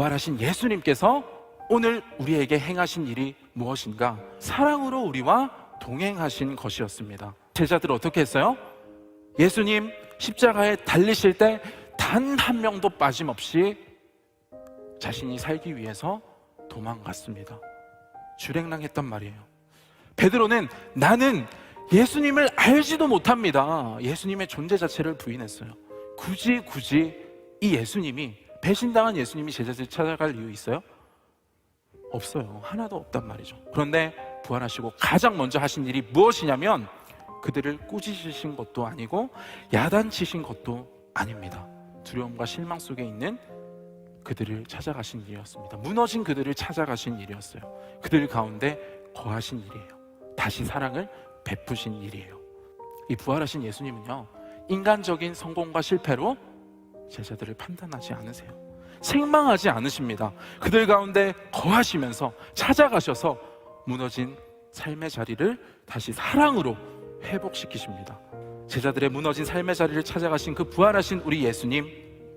부활하신 예수님께서 오늘 우리에게 행하신 일이 무엇인가? 사랑으로 우리와 동행하신 것이었습니다. 제자들 어떻게 했어요? 예수님 십자가에 달리실 때 단 한 명도 빠짐없이 자신이 살기 위해서 도망갔습니다. 주랭랑했단 말이에요. 베드로는 나는 예수님을 알지도 못합니다. 예수님의 존재 자체를 부인했어요. 굳이 굳이 이 예수님이 배신당한 예수님이 제자들 찾아갈 이유 있어요? 없어요. 하나도 없단 말이죠. 그런데 부활하시고 가장 먼저 하신 일이 무엇이냐면 그들을 꾸짖으신 것도 아니고 야단치신 것도 아닙니다. 두려움과 실망 속에 있는 그들을 찾아가신 일이었습니다. 무너진 그들을 찾아가신 일이었어요. 그들 가운데 거하신 일이에요. 다시 사랑을 베푸신 일이에요. 이 부활하신 예수님은요, 인간적인 성공과 실패로 제자들을 판단하지 않으세요. 생망하지 않으십니다. 그들 가운데 거하시면서 찾아가셔서 무너진 삶의 자리를 다시 사랑으로 회복시키십니다. 제자들의 무너진 삶의 자리를 찾아가신 그 부활하신 우리 예수님,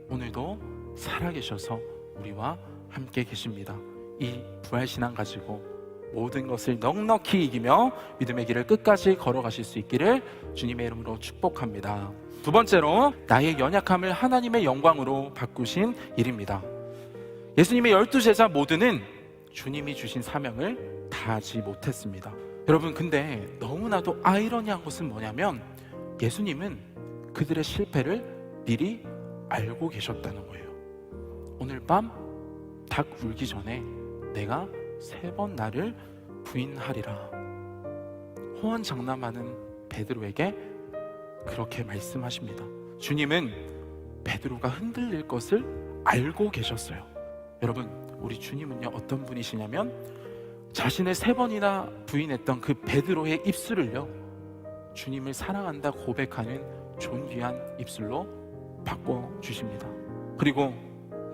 오늘도 살아계셔서 우리와 함께 계십니다. 이 부활신앙 가지고 모든 것을 넉넉히 이기며 믿음의 길을 끝까지 걸어가실 수 있기를 주님의 이름으로 축복합니다. 두 번째로 나의 연약함을 하나님의 영광으로 바꾸신 일입니다. 예수님의 열두 제자 모두는 주님이 주신 사명을 다하지 못했습니다. 여러분 근데 너무나도 아이러니한 것은 뭐냐면 예수님은 그들의 실패를 미리 알고 계셨다는 거예요. 오늘 밤 닭 울기 전에 내가 세 번 나를 부인하리라. 호언 장담하는 베드로에게 그렇게 말씀하십니다. 주님은 베드로가 흔들릴 것을 알고 계셨어요. 여러분, 우리 주님은요 어떤 분이시냐면 자신을 세 번이나 부인했던 그 베드로의 입술을요 주님을 사랑한다 고백하는 존귀한 입술로 바꿔 주십니다. 그리고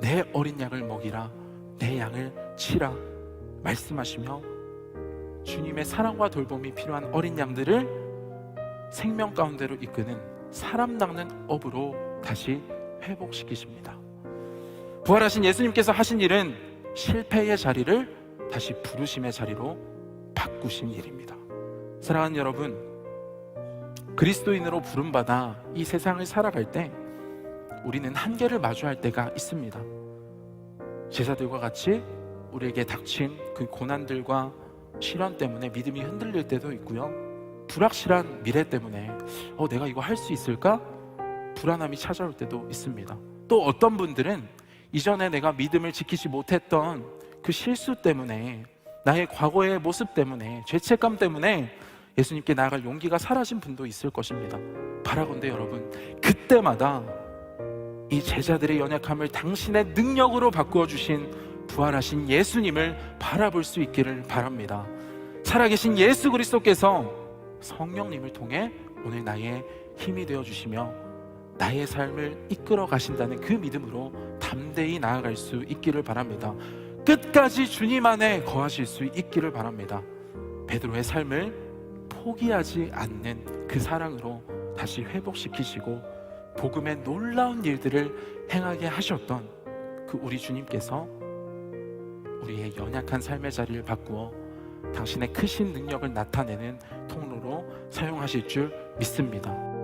내 어린 양을 먹이라 내 양을 치라 말씀하시며 주님의 사랑과 돌봄이 필요한 어린 양들을 생명 가운데로 이끄는 사람 낚는 업으로 다시 회복시키십니다. 부활하신 예수님께서 하신 일은 실패의 자리를 다시 부르심의 자리로 바꾸신 일입니다. 사랑하는 여러분, 그리스도인으로 부름받아 이 세상을 살아갈 때 우리는 한계를 마주할 때가 있습니다. 제자들과 같이 우리에게 닥친 그 고난들과 시련 때문에 믿음이 흔들릴 때도 있고요. 불확실한 미래 때문에 어, 내가 이거 할 수 있을까? 불안함이 찾아올 때도 있습니다. 또 어떤 분들은 이전에 내가 믿음을 지키지 못했던 그 실수 때문에 나의 과거의 모습 때문에 죄책감 때문에 예수님께 나아갈 용기가 사라진 분도 있을 것입니다. 바라건대 여러분 그때마다 이 제자들의 연약함을 당신의 능력으로 바꾸어 주신 부활하신 예수님을 바라볼 수 있기를 바랍니다. 살아계신 예수 그리스도께서 성령님을 통해 오늘 나의 힘이 되어 주시며 나의 삶을 이끌어 가신다는 그 믿음으로 담대히 나아갈 수 있기를 바랍니다. 끝까지 주님 안에 거하실 수 있기를 바랍니다. 베드로의 삶을 포기하지 않는 그 사랑으로 다시 회복시키시고 복음의 놀라운 일들을 행하게 하셨던 그 우리 주님께서 우리의 연약한 삶의 자리를 바꾸어 당신의 크신 능력을 나타내는 통로로 사용하실 줄 믿습니다.